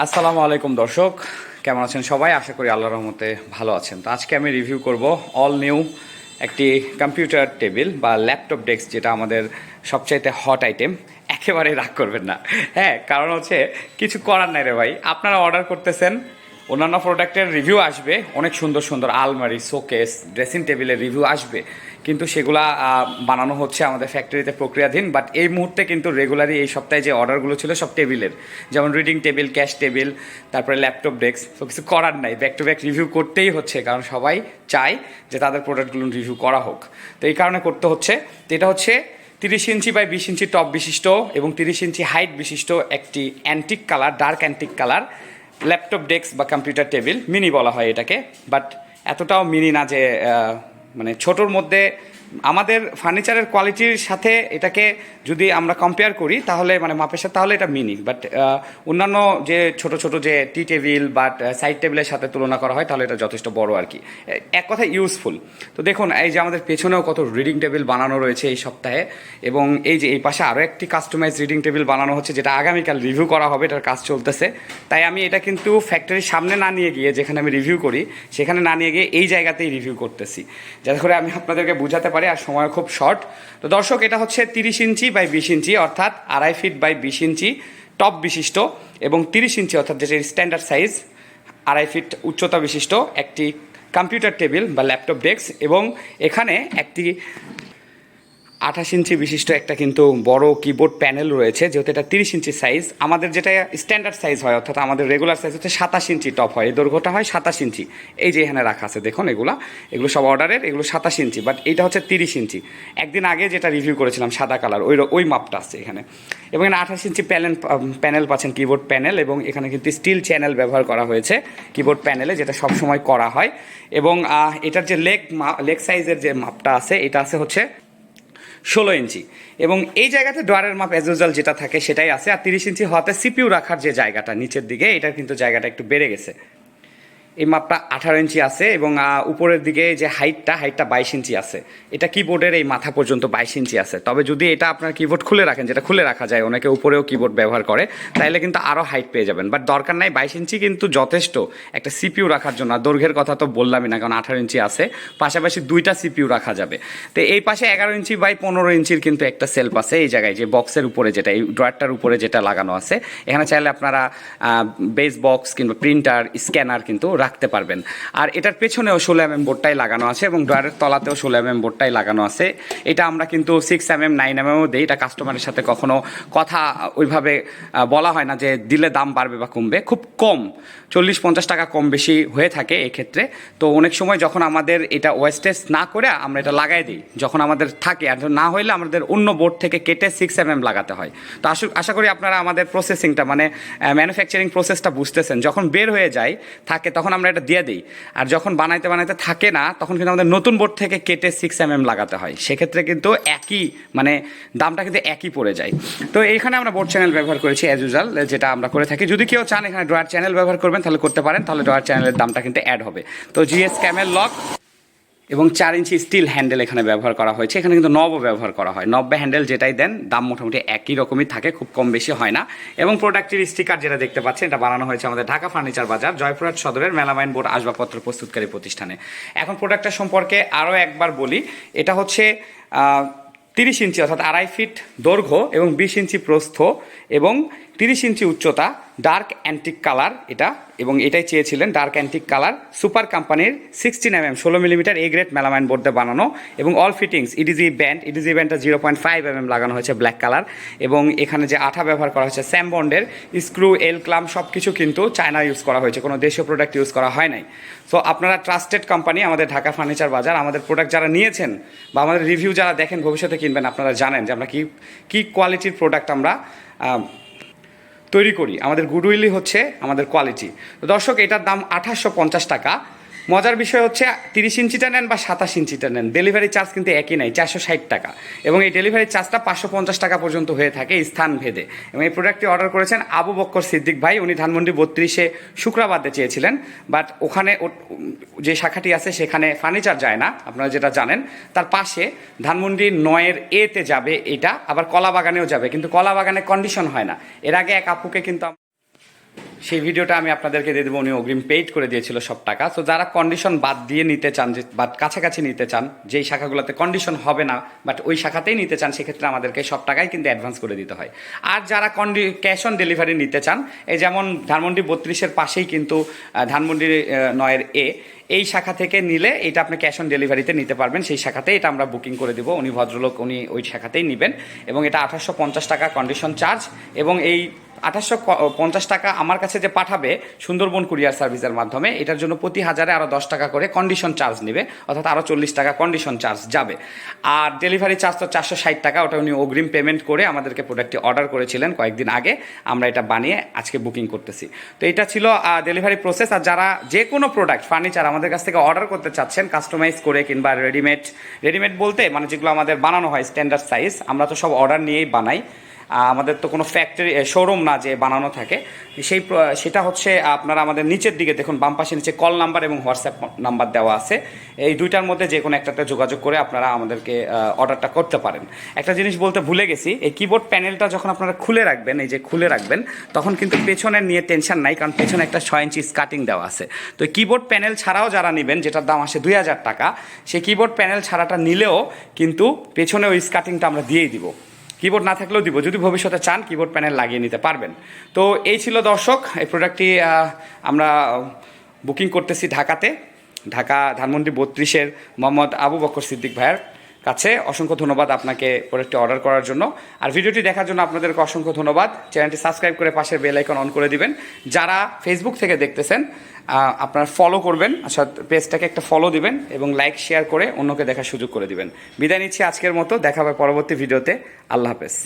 আসসালামু আলাইকুম দর্শক, কেমন আছেন সবাই? আশা করি আল্লাহর রহমতে ভালো আছেন। তো আজকে আমি রিভিউ করব অল নিউ একটি কম্পিউটার টেবিল বা ল্যাপটপ ডেস্ক যেটা আমাদের সবচাইতে হট আইটেম একেবারে রাগ করবেন না। হ্যাঁ কারণ হচ্ছে কিছু করার নাই রে ভাই। আপনারা অর্ডার করতেছেন, অন্যান্য প্রোডাক্টের রিভিউ আসবে, অনেক সুন্দর সুন্দর আলমারি শোকেস ড্রেসিং টেবিলের রিভিউ আসবে। কিন্তু সেগুলা বানানো হচ্ছে আমাদের ফ্যাক্টরিতে প্রক্রিয়াধীন বাট এই মুহূর্তে কিন্তু রেগুলারই এই সপ্তাহে যে অর্ডারগুলো ছিল সব টেবিলের। যেমন রিডিং টেবিল ক্যাশ টেবিল তারপরে ল্যাপটপ ডেস্ক তো কিছু করার নাই। ব্যাক টু ব্যাক রিভিউ করতেই হচ্ছে, কারণ সবাই চায় যে তাদের প্রোডাক্টগুলো রিভিউ করা হোক। তো এই কারণে করতে হচ্ছে। তো এটা হচ্ছে তিরিশ ইঞ্চি বাই বিশ ইঞ্চি টপ বিশিষ্ট এবং তিরিশ ইঞ্চি হাইট বিশিষ্ট একটি antique colour dark antique colour laptop desk বা কম্পিউটার টেবিল মিনি বলা হয় এটাকে। বাট এতটাও মিনি না যে মানে ছোটোর মধ্যে আমাদের ফার্নিচারের কোয়ালিটির সাথে এটাকে যদি আমরা কম্পেয়ার করি, তাহলে মানে মাপের সাথে, তাহলে এটা মিনি বাট অন্যান্য যে ছোট ছোট যে টি টেবিল বা সাইড টেবিলের সাথে তুলনা করা হয়, তাহলে এটা যথেষ্ট বড় আর কি। এক কথা ইউজফুল তো দেখুন, এই যে আমাদের পেছনেও কত রিডিং টেবিল বানানো রয়েছে এই সপ্তাহে, এবং এই যে এই পাশে আরও একটি কাস্টমাইজ রিডিং টেবিল বানানো হচ্ছে, যেটা আগামীকাল রিভিউ করা হবে, এটার কাজ চলতেছে। তাই আমি এটা কিন্তু ফ্যাক্টরির সামনে না নিয়ে গিয়ে যেখানে আমি রিভিউ করি, সেখানে না নিয়ে গিয়ে এই জায়গাতেই রিভিউ করতেছি। যাতে করে আমি আপনাদেরকে বুঝাতে পারি আর সময় খুব শর্ট তো দর্শক, এটা হচ্ছে তিরিশ ইঞ্চি বাই বিশ ইঞ্চি, অর্থাৎ আড়াই ফিট বাই বিশ ইঞ্চি টপ বিশিষ্ট এবং তিরিশ ইঞ্চি, অর্থাৎ যেটা স্ট্যান্ডার্ড সাইজ আড়াই ফিট উচ্চতা বিশিষ্ট, একটি কম্পিউটার টেবিল বা ল্যাপটপ ডেস্ক এবং এখানে একটি আঠাশ ইঞ্চি বিশিষ্ট একটা কিন্তু বড় কিবোর্ড প্যানেল রয়েছে, যেহেতু এটা তিরিশ ইঞ্চি সাইজ আমাদের যেটা স্ট্যান্ডার্ড সাইজ হয়, অর্থাৎ আমাদের রেগুলার সাইজ হচ্ছে সাতাশ ইঞ্চি টপ হয়। এই দৈর্ঘ্যটা হয় সাতাশ ইঞ্চি। এই যে এখানে রাখা আছে, দেখুন এগুলা। এগুলো সব অর্ডারের এগুলো সাতাশ ইঞ্চি। বাট এইটা হচ্ছে তিরিশ ইঞ্চি। একদিন আগে যেটা রিভিউ করেছিলাম, সাদা কালার ওই ওই মাপটা আছে এখানে। এবং এখানে আঠাশ ইঞ্চি প্যানেল প্যানেল পাচ্ছেন কিবোর্ড প্যানেল এবং এখানে কিন্তু স্টিল চ্যানেল ব্যবহার করা হয়েছে কিবোর্ড প্যানেলে যেটা সব সময় করা হয়। এবং এটার যে লেগ লেগ সাইজের যে মাপটা আছে, এটা আছে হচ্ছে ষোলো ইঞ্চি। এবং এই জায়গাতে ডোয়ারের মাপ ইউজাল যেটা থাকে সেটাই আছে। আর তিরিশ ইঞ্চি হওয়াতে সিপিউ রাখার যে জায়গাটা নিচের দিকে, এটার কিন্তু জায়গাটা একটু বেড়ে গেছে। এই মাপটা আঠারো ইঞ্চি আছে এবং উপরের দিকে যে হাইটটা হাইটটা বাইশ ইঞ্চি আছে। এটা কিবোর্ডের এই মাথা পর্যন্ত বাইশ ইঞ্চি আছে। তবে যদি এটা আপনার কিবোর্ড খুলে রাখেন, যেটা খুলে রাখা যায়, অনেকে উপরেও কিবোর্ড ব্যবহার করে তাহলে কিন্তু আরও হাইট পেয়ে যাবেন। বাট দরকার নাই, বাইশ ইঞ্চি কিন্তু যথেষ্ট। একটা সিপিউ রাখার জন্য দৈর্ঘ্যের কথা তো বললামই না, কারণ আঠারো ইঞ্চি আছে। পাশাপাশি দুইটা সিপিউ রাখা যাবে। তো এই পাশে এগারো ইঞ্চি বাই পনেরো ইঞ্চির কিন্তু একটা সেলফ আছে, এই জায়গায় যে বক্সের উপরে যেটা, এই ড্রয়ারটার উপরে যেটা লাগানো আছে। এখানে চাইলে আপনারা বেস বক্স কিংবা প্রিন্টার স্ক্যানার কিন্তু রাখতে পারবেন। আর এটার পেছনেও ষোলো এম এম বোর্ডটাই লাগানো আছে এবং ড্রয়ারের তলাতেও ষোলো এম এম বোর্ডটাই লাগানো আছে। এটা আমরা কিন্তু six M M nine M এমও দিই, এটা কাস্টমারের সাথে কখনো কথা ওইভাবে বলা হয় না যে দিলে দাম বাড়বে বা কমবে। খুব কম, চল্লিশ পঞ্চাশ টাকা কম বেশি হয়ে থাকে এক্ষেত্রে। তো অনেক সময় যখন আমাদের এটা ওয়েস্টেজ না করে আমরা এটা লাগাই দিই, যখন আমাদের থাকে, আর না হইলে আমাদের অন্য বোর্ড থেকে কেটে সিক্স এম এম লাগাতে হয়। তো আশু- আশা করি আপনারা আমাদের প্রসেসিংটা মানে ম্যানুফ্যাকচারিং প্রসেসটা বুঝতেছেন। যখন বের হয়ে যায়, থাকে তখন আমরা এটা দিয়ে দিই। আর যখন বানাইতে বানাইতে থাকে না, তখন কিন্তু আমাদের নতুন বোর্ড থেকে কেটে সিক্স এম এম লাগাতে হয়। সেক্ষেত্রে কিন্তু একই মানে দামটা কিন্তু একই পড়ে যায়। তো এইখানে আমরা বোর্ড চ্যানেল ব্যবহার করেছি অ্যাজ ইউজাল যেটা আমরা করে থাকি। যদি কেউ চান এখানে ড্রয়ার চ্যানেল ব্যবহার করবেন, তাহলে করতে পারেন। তাহলে ড্রয়ার চ্যানেলের দামটা কিন্তু অ্যাড হবে। তো জিএস ক্যামের লক এবং চার ইঞ্চি স্টিল হ্যান্ডেল এখানে ব্যবহার করা হয়েছে। এখানে কিন্তু নবও ব্যবহার করা হয়। নব্বে হ্যান্ডেল যেটাই দেন, দাম মোটামুটি একই রকমই থাকে, খুব কম বেশি হয় না। এবং প্রোডাক্টের স্টিকার যেটা দেখতে পাচ্ছেন, এটা বানানো হয়েছে আমাদের ঢাকা ফার্নিচার বাজার, জয়পুরহাট সদরের মেলামাইন বোর্ড আসবাবপত্র প্রস্তুতকারী প্রতিষ্ঠানে। এখন প্রোডাক্টটা সম্পর্কে আরও একবার বলি, এটা হচ্ছে তিরিশ ইঞ্চি অর্থাৎ আড়াই ফিট দৈর্ঘ্য এবং বিশ ইঞ্চি প্রস্থ এবং তিরিশ ইঞ্চি উচ্চতা ডার্ক অ্যান্টিক কালার এটা, এবং এটাই চেয়েছিলেন ডার্ক অ্যান্টিক কালার সুপার কোম্পানির সিক্সটিন এম এম ষোলো মিলিমিটার এ গ্রেড মেলামাইন বোর্ডে বানানো, এবং all fittings EDG band EDG ব্যান্ডটা zero point five M M লাগানো হয়েছে ব্ল্যাক কালার এবং এখানে যে আঠা ব্যবহার করা হয়েছে স্যাম বন্ডের স্ক্রু এল ক্লাম সব কিছু কিন্তু চায়না ইউজ করা হয়েছে, কোনো দেশীয় প্রোডাক্ট ইউজ করা হয় নাই। সো আপনারা ট্রাস্টেড কোম্পানি আমাদের ঢাকা ফার্নিচার বাজার, আমাদের প্রোডাক্ট যারা নিয়েছেন, বা আমাদের রিভিউ যারা দেখেন, ভবিষ্যতে কিনবেন, আপনারা জানেন যে আমরা কী কী কোয়ালিটির প্রোডাক্ট আমরা তৈরি করি। আমাদের গুডউইলই হচ্ছে আমাদের কোয়ালিটি তো দর্শক এটার দাম আঠাশশো টাকা। মজার বিষয় হচ্ছে তিরিশ ইঞ্চিটা নেন বা সাতাশ ইঞ্চিটা নেন ডেলিভারি চার্জ কিন্তু একই নাই, চারশো ষাট টাকা। এবং এই ডেলিভারি চার্জটা পাঁচশো পঞ্চাশ টাকা পর্যন্ত হয়ে থাকে স্থান ভেদে। এবং এই প্রোডাক্টটি অর্ডার করেছেন আবু বক্কর সিদ্দিক ভাই, উনি ধানমন্ডি বত্রিশে শুক্রবাদে চেয়েছিলেন। বাট ওখানে যে শাখাটি আছে সেখানে ফার্নিচার যায় না, আপনারা যেটা জানেন। তার পাশে ধানমন্ডি নয়ের এতে যাবে এটা, আবার কলা বাগানেও যাবে। কিন্তু কলা বাগানে কন্ডিশন হয় না। এর আগে এক আপুকে কিন্তু সেই ভিডিওটা আমি আপনাদেরকে দিয়ে দেবো। উনি অগ্রিম পেইড করে দিয়েছিল সব টাকা। তো যারা কন্ডিশন বাদ দিয়ে নিতে চান, যে বাট কাছাকাছি নিতে চান, যেই শাখাগুলোতে কন্ডিশন হবে না বাট ওই শাখাতেই নিতে চান, সেক্ষেত্রে আমাদেরকে সব টাকাই কিন্তু অ্যাডভান্স করে দিতে হয়। আর যারা কন্ডি ক্যাশ অন ডেলিভারি নিতে চান, এই যেমন ধানমন্ডি বত্রিশের পাশেই কিন্তু ধানমন্ডি নয়ের এ, এই শাখা থেকে নিলে এটা আপনি ক্যাশ অন ডেলিভারিতে নিতে পারবেন। সেই শাখাতে এটা আমরা বুকিং করে দিব। উনি ভদ্রলোক, উনি ওই শাখাতেই নেবেন। এবং এটা আঠাশশো পঞ্চাশ টাকা কন্ডিশন চার্জ এবং এই আঠাশশো পঞ্চাশ টাকা আমার কাছে যে পাঠাবে সুন্দরবন কুরিয়ার সার্ভিসের মাধ্যমে, এটার জন্য প্রতি হাজারে আরও দশ টাকা করে কন্ডিশন চার্জ নেবে, অর্থাৎ আরও চল্লিশ টাকা কন্ডিশন চার্জ যাবে। আর ডেলিভারি চার্জ তো চারশো ষাট টাকা, ওটা উনি অগ্রিম পেমেন্ট করে আমাদেরকে প্রোডাক্টটি অর্ডার করেছিলেন কয়েকদিন আগে, আমরা এটা বানিয়ে আজকে বুকিং করতেছি। তো এটা ছিল ডেলিভারি প্রসেস আর যারা যে কোনো প্রোডাক্ট ফার্নিচার আমাদের কাছ থেকে অর্ডার করতে চাচ্ছেন কাস্টমাইজ করে কিংবা রেডিমেড রেডিমেড বলতে মানে যেগুলো আমাদের বানানো হয় স্ট্যান্ডার্ড সাইজ আমরা তো সব অর্ডার নিয়েই বানাই। আমাদের তো কোনো ফ্যাক্টরি শোরুম না যে বানানো থাকে। সেই সেটা হচ্ছে আপনারা আমাদের নিচের দিকে দেখুন, বাম পাশে নিচে কল নাম্বার এবং হোয়াটসঅ্যাপ নাম্বার দেওয়া আছে। এই দুইটার মধ্যে যে কোনো একটাতে যোগাযোগ করে আপনারা আমাদেরকে অর্ডারটা করতে পারেন। একটা জিনিস বলতে ভুলে গেছি, এই কিবোর্ড প্যানেলটা যখন আপনারা খুলে রাখবেন, এই যে খুলে রাখবেন, তখন কিন্তু পেছনে নিয়ে টেনশন নাই, কারণ পেছনে একটা ছয় ইঞ্চি স্কাটিং দেওয়া আছে। তো কিবোর্ড প্যানেল ছাড়াও যারা নেবেন, যেটার দাম আসে দুই হাজার টাকা, সেই কিবোর্ড প্যানেল ছাড়াটা নিলেও কিন্তু পেছনে ওই স্কাটিংটা আমরা দিয়েই দিব। কিবোর্ড না থাকলেও দিব। যদি ভবিষ্যতে চান কিবোর্ড প্যানেল লাগিয়ে নিতে পারবেন। তো এই ছিল দর্শক, এই প্রোডাক্টটি আমরা বুকিং করতেছি ঢাকাতে। ঢাকা, ধানমন্ডি বত্রিশের মোহাম্মদ আবু বকর সিদ্দিক ভাইয়ের কাছে। অসংখ্য ধন্যবাদ আপনাকে প্রোডাক্টটি অর্ডার করার জন্য। আর ভিডিওটি দেখার জন্য আপনাদেরকে অসংখ্য ধন্যবাদ। চ্যানেলটি সাবস্ক্রাইব করে পাশের বেল আইকন অন করে দিবেন। যারা ফেসবুক থেকে দেখতেছেন আপনার ফলো করবেন আচ্ছা পেজটাকে একটা ফলো দিবেন এবং লাইক শেয়ার করে অন্যকে দেখার সুযোগ করে দিবেন। বিদায় নিচ্ছি আজকের মতো। দেখা হবে পরবর্তী ভিডিওতে। আল্লাহ হাফেজ।